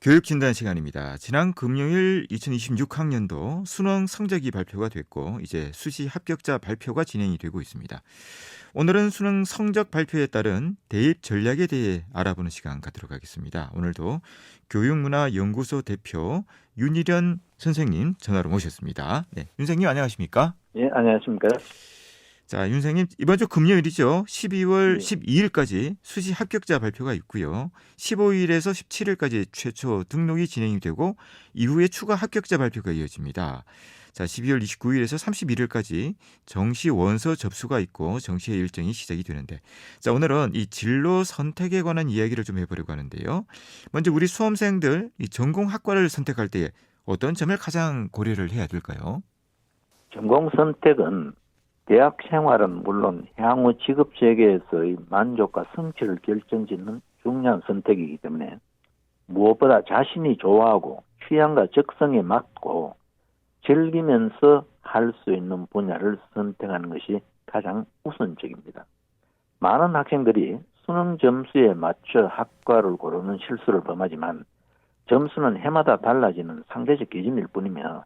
교육 진단 시간입니다. 지난 금요일 2026학년도 수능 성적이 발표가 됐고 이제 수시 합격자 발표가 진행이 되고 있습니다. 오늘은 수능 성적 발표에 따른 대입 전략에 대해 알아보는 시간 갖도록 하겠습니다. 오늘도 교육문화연구소 대표 윤희련 선생님 전화로 모셨습니다. 네, 윤 선생님 안녕하십니까? 예, 안녕하십니까? 자, 윤 선생님 이번 주 금요일이죠. 12월 네. 12일까지 수시 합격자 발표가 있고요. 15일에서 17일까지 최초 등록이 진행이 되고 이후에 추가 합격자 발표가 이어집니다. 자, 12월 29일에서 31일까지 정시 원서 접수가 있고 정시의 일정이 시작이 되는데 자, 오늘은 이 진로 선택에 관한 이야기를 좀 해보려고 하는데요. 먼저 우리 수험생들 이 전공 학과를 선택할 때 어떤 점을 가장 고려를 해야 될까요? 전공 선택은 대학 생활은 물론 향후 직업 세계에서의 만족과 성취를 결정짓는 중요한 선택이기 때문에 무엇보다 자신이 좋아하고 취향과 적성에 맞고 즐기면서 할 수 있는 분야를 선택하는 것이 가장 우선적입니다. 많은 학생들이 수능 점수에 맞춰 학과를 고르는 실수를 범하지만 점수는 해마다 달라지는 상대적 기준일 뿐이며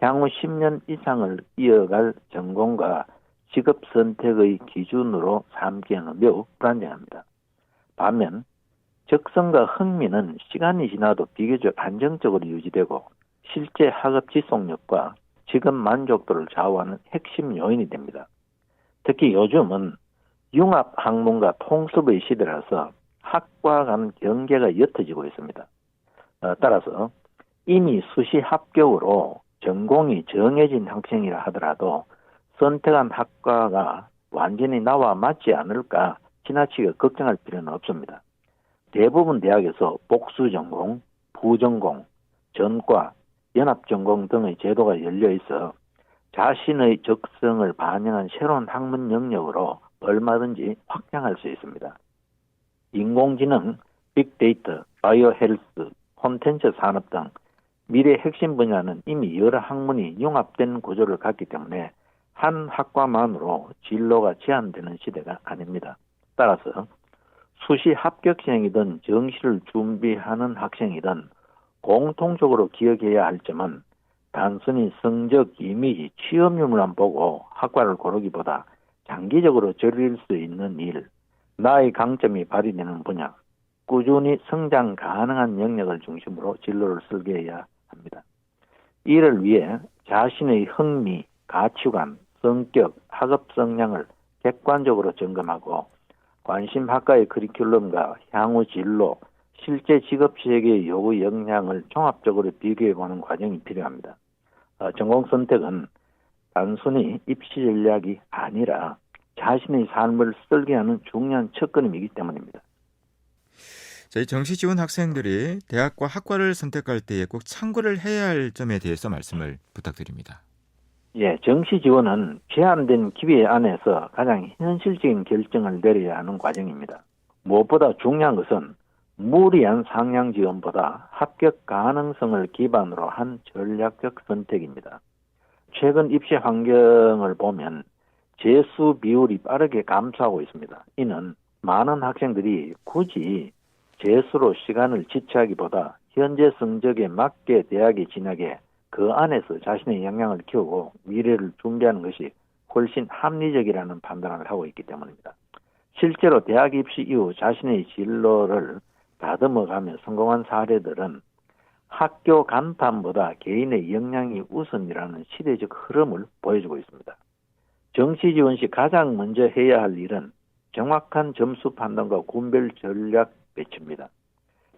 향후 10년 이상을 이어갈 전공과 직업 선택의 기준으로 삼기에는 매우 불안정합니다. 반면 적성과 흥미는 시간이 지나도 비교적 안정적으로 유지되고 실제 학업 지속력과 직업 만족도를 좌우하는 핵심 요인이 됩니다. 특히 요즘은 융합 학문과 통습의 시대라서 학과 간 경계가 옅어지고 있습니다. 어, 따라서 이미 수시 합격으로 전공이 정해진 학생이라 하더라도 선택한 학과가 완전히 나와 맞지 않을까 지나치게 걱정할 필요는 없습니다. 대부분 대학에서 복수 전공, 부전공, 전과, 연합 전공 등의 제도가 열려 있어 자신의 적성을 반영한 새로운 학문 영역으로 얼마든지 확장할 수 있습니다. 인공지능, 빅데이터, 바이오 헬스, 콘텐츠 산업 등 미래 핵심 분야는 이미 여러 학문이 융합된 구조를 갖기 때문에 한 학과만으로 진로가 제한되는 시대가 아닙니다. 따라서 수시 합격생이든 정시를 준비하는 학생이든 공통적으로 기억해야 할 점은 단순히 성적, 이미지, 취업률만 보고 학과를 고르기보다 장기적으로 즐길 수 있는 일, 나의 강점이 발휘되는 분야, 꾸준히 성장 가능한 영역을 중심으로 진로를 설계해야 합니다. 이를 위해 자신의 흥미, 가치관, 성격, 학업 성향을 객관적으로 점검하고 관심 학과의 커리큘럼과 향후 진로, 실제 직업 세계의 요구 역량을 종합적으로 비교해 보는 과정이 필요합니다. 어, 전공 선택은 단순히 입시 전략이 아니라 자신의 삶을 설계하는 중요한 첫걸음이기 때문입니다. 저희 정시 지원 학생들이 대학과 학과를 선택할 때에 꼭 참고를 해야 할 점에 대해서 말씀을 부탁드립니다. 예, 정시 지원은 제한된 기회 안에서 가장 현실적인 결정을 내려야 하는 과정입니다. 무엇보다 중요한 것은 무리한 상향 지원보다 합격 가능성을 기반으로 한 전략적 선택입니다. 최근 입시 환경을 보면 재수 비율이 빠르게 감소하고 있습니다. 이는 많은 학생들이 굳이 재수로 시간을 지체하기보다 현재 성적에 맞게 대학에 진학해 그 안에서 자신의 역량을 키우고 미래를 준비하는 것이 훨씬 합리적이라는 판단을 하고 있기 때문입니다. 실제로 대학 입시 이후 자신의 진로를 다듬어가며 성공한 사례들은 학교 간판보다 개인의 역량이 우선이라는 시대적 흐름을 보여주고 있습니다. 정시 지원 시 가장 먼저 해야 할 일은 정확한 점수 판단과 군별 전략 배치입니다.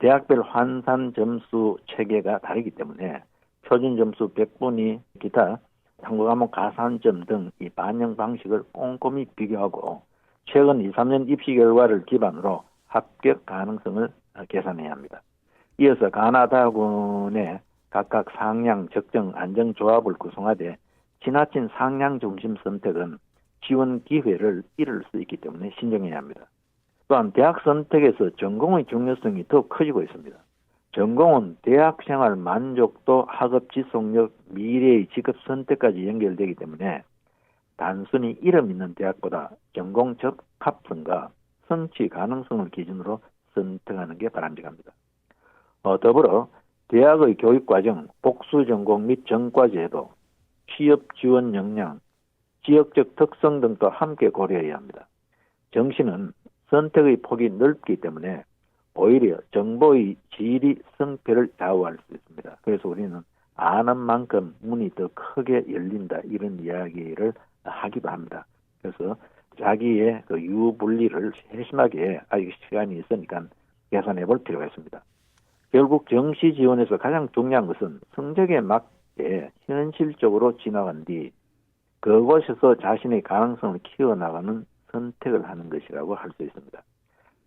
대학별 환산 점수 체계가 다르기 때문에 표준 점수 100분위 기타 탐구 과목 가산점 등 이 반영 방식을 꼼꼼히 비교하고 최근 2, 3년 입시 결과를 기반으로 합격 가능성을 계산해야 합니다. 이어서 가나다군의 각각 상향, 적정, 안정 조합을 구성하되 지나친 상향 중심 선택은 지원 기회를 잃을 수 있기 때문에 신중해야 합니다. 또한 대학 선택에서 전공의 중요성이 더 커지고 있습니다. 전공은 대학 생활 만족도, 학업 지속력, 미래의 직업 선택까지 연결되기 때문에 단순히 이름 있는 대학보다 전공 적합성과 성취 가능성을 기준으로 선택하는 게 바람직합니다. 어, 더불어 대학의 교육과정, 복수 전공 및 전과 제도, 취업 지원 역량, 지역적 특성 등도 함께 고려해야 합니다. 정시는 선택의 폭이 넓기 때문에 오히려 정보의 질이 성패를 좌우할 수 있습니다. 그래서 우리는 아는 만큼 문이 더 크게 열린다 이런 이야기를 하기도 합니다. 그래서 자기의 그 유분리를 세심하게 아직 시간이 있으니까 계산해 볼 필요가 있습니다. 결국 정시 지원에서 가장 중요한 것은 성적에 맞게 현실적으로 지나간 뒤 그곳에서 자신의 가능성을 키워나가는 선택을 하는 것이라고 할 수 있습니다.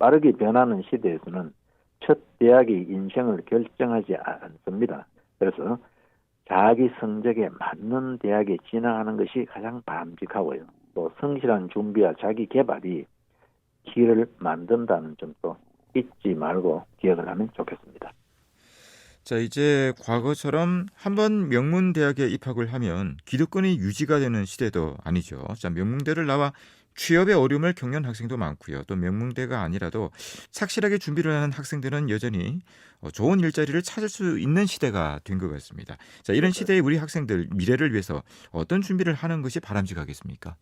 빠르게 변하는 시대에서는 첫 대학이 인생을 결정하지 않습니다. 그래서 자기 성적에 맞는 대학에 진학하는 것이 가장 바람직하고요. 또 성실한 준비와 자기 개발이 길을 만든다는 점도 잊지 말고 기억을 하면 좋겠습니다. 자, 이제 과거처럼 한번 명문대학에 입학을 하면 기득권이 유지가 되는 시대도 아니죠. 자, 명문대를 나와 취업의 어려움을 겪는 학생도 많고요. 또 명문대가 아니라도 착실하게 준비를 하는 학생들은 여전히 어, 좋은 일자리를 찾을 수 있는 시대가 된 것 같습니다. 자, 이런 시대에 우리 학생들 미래를 위해서 어떤 준비를 하는 것이 바람직하겠습니까?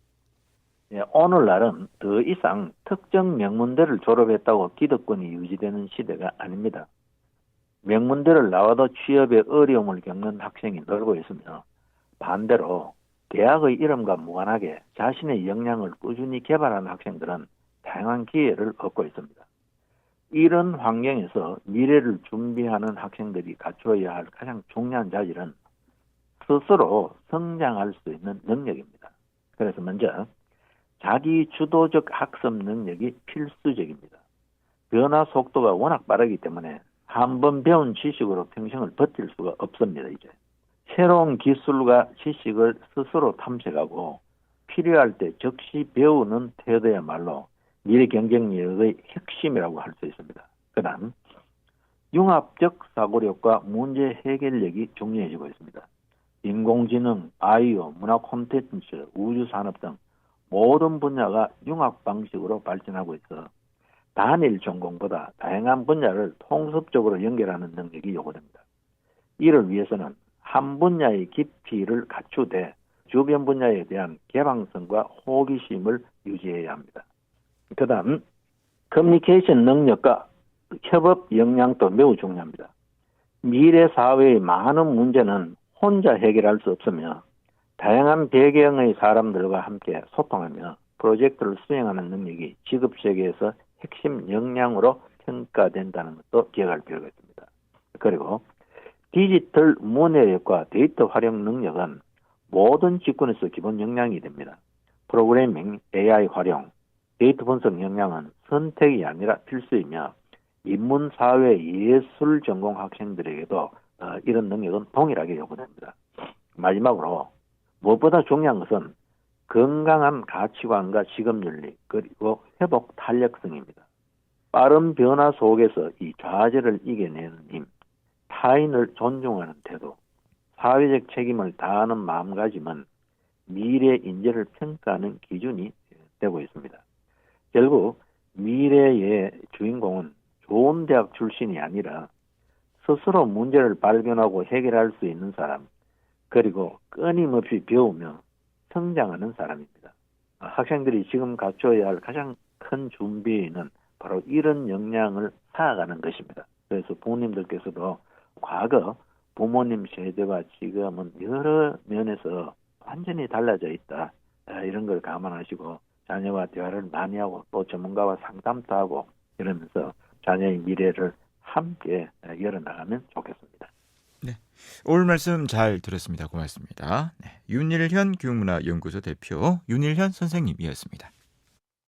예, 오늘날은 더 이상 특정 명문대를 졸업했다고 기득권이 유지되는 시대가 아닙니다. 명문대를 나와도 취업에 어려움을 겪는 학생이 늘고 있으며 반대로 대학의 이름과 무관하게 자신의 역량을 꾸준히 개발하는 학생들은 다양한 기회를 얻고 있습니다. 이런 환경에서 미래를 준비하는 학생들이 갖추어야 할 가장 중요한 자질은 스스로 성장할 수 있는 능력입니다. 그래서 먼저 자기 주도적 학습 능력이 필수적입니다. 변화 속도가 워낙 빠르기 때문에 한 번 배운 지식으로 평생을 버틸 수가 없습니다, 이제. 새로운 기술과 지식을 스스로 탐색하고 필요할 때 즉시 배우는 태도야말로 미래 경쟁력의 핵심이라고 할 수 있습니다. 그 다음, 융합적 사고력과 문제 해결력이 중요해지고 있습니다. 인공지능, 바이오, 문화 콘텐츠, 우주산업 등 모든 분야가 융합 방식으로 발전하고 있어 단일 전공보다 다양한 분야를 통섭적으로 연결하는 능력이 요구됩니다. 이를 위해서는 한 분야의 깊이를 갖추되 주변 분야에 대한 개방성과 호기심을 유지해야 합니다. 그 다음, 커뮤니케이션 능력과 협업 역량도 매우 중요합니다. 미래 사회의 많은 문제는 혼자 해결할 수 없으며 다양한 배경의 사람들과 함께 소통하며 프로젝트를 수행하는 능력이 직업 세계에서 핵심 역량으로 평가된다는 것도 기억할 필요가 있습니다. 그리고 디지털 문해력과 데이터 활용 능력은 모든 직군에서 기본 역량이 됩니다. 프로그래밍, AI 활용, 데이터 분석 역량은 선택이 아니라 필수이며 인문, 사회, 예술 전공 학생들에게도 어, 이런 능력은 동일하게 요구됩니다. 마지막으로 무엇보다 중요한 것은 건강한 가치관과 직업윤리 그리고 회복 탄력성입니다. 빠른 변화 속에서 이 좌절을 이겨내는 힘, 타인을 존중하는 태도, 사회적 책임을 다하는 마음가짐은 미래 인재를 평가하는 기준이 되고 있습니다. 결국 미래의 주인공은 좋은 대학 출신이 아니라 스스로 문제를 발견하고 해결할 수 있는 사람, 그리고 끊임없이 배우며 성장하는 사람입니다. 학생들이 지금 갖춰야 할 가장 큰 준비는 바로 이런 역량을 쌓아가는 것입니다. 그래서 부모님들께서도 과거 부모님 세대와 지금은 여러 면에서 완전히 달라져 있다. 아, 이런 걸 감안하시고 자녀와 대화를 많이 하고 또 전문가와 상담도 하고 이러면서 자녀의 미래를 함께 열어나가면 좋겠습니다. 오늘 말씀 잘 들었습니다. 고맙습니다. 네, 윤일현 교육문화연구소 대표 윤일현 선생님이었습니다.